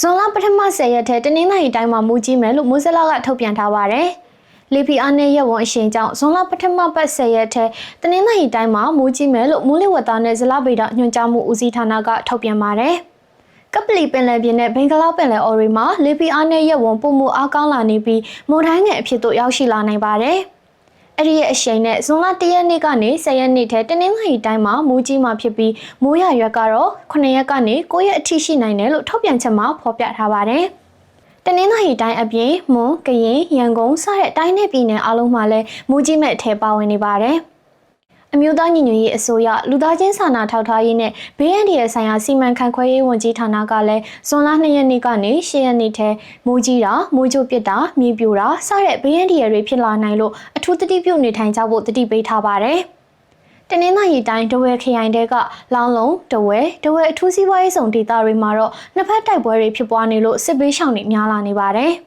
ဇွန်လပထမ10ရက်ထဲတနင်္လာရီတိုင်းမှာမူကြီးမယ်လို့မိုးစလာကထုတ်ပြန်ထားပါတယ်။လေပီအားနဲ့ရက်ဝန်အရှင်ကြောင့်ဇွန်လပထမပတ်10ရက်ထဲတနင်္လာရီတိုင်းမှာမူကြီးမယ်လို့မိုးလေဝသနဲ့ဇလဗေဒညွှန်ကြားမှုဦးစီးဌာနကထုတ်ပြန်ပါတယ်။ကပလီပင်လယ်ပြင်နဲ့ဘင်္ဂလားပင်လယ်အော်ရီမှာလေပီအားနဲ့ရက်ဝန်ပုံမှုအားကောင်းလာနေပြီးမုန်တိုင်းငယ်အဖြစ်သို့ရောက်ရှိလာနိုင်ပါတယ်။ အဲ့ဒီရဲ့အရှိန်နဲ့ဇွန်လ1ရက်နေ့ကနေ10ရက်နေ့ထဲတနင်္လာရီတိုင်းမှာမိုးကြီးမှာဖြစ်ပြီးမိုးရရွက်ကတော့9ရက်ကနေ9ရက်အထိရှိနိုင်တယ်လို့ထုတ်ပြန်ချက်မှာဖော်ပြထားပါတယ်။တနင်္လာရီတိုင်းအပြင်မွန်ကရင်ရန်ကုန်စတဲ့တိုင်းနယ်ပြည်နယ်အလုံးမှာလည်းမိုးကြီးမဲ့အထဲပါဝင်နေပါတယ်။ အမျိုးသားညီညွတ်ရေးအစိုးရလူသားချင်းစာနာထောက်ထားရေးနဲ့ဘေးအန္တရာယ်ဆိုင်ရာစီမံခန့်ခွဲရေးဝန်ကြီးဌာနကလည်းဇွန်လ2ရက်နေ့ကနေ10ရက်နေ့ထဲမိုးကြီးတာမိုးကြိုးပစ်တာမြေပြိုတာစတဲ့ဘေးအန္တရာယ်တွေဖြစ်လာနိုင်လို့အထူးသတိပြုနေထိုင်ကြဖို့တတိပေးထားပါတယ်။တနင်္လာရီတိုင်းတဝဲခရိုင်တဲကလောင်းလုံးတဝဲတဝဲအထူးစီးပွားရေးဆောင်ဒေသတွေမှာတော့နှစ်ဖက်တိုက်ပွဲတွေဖြစ်ပွားနေလို့စစ်ဘေးရှောင်တွေများလာနေပါတယ်။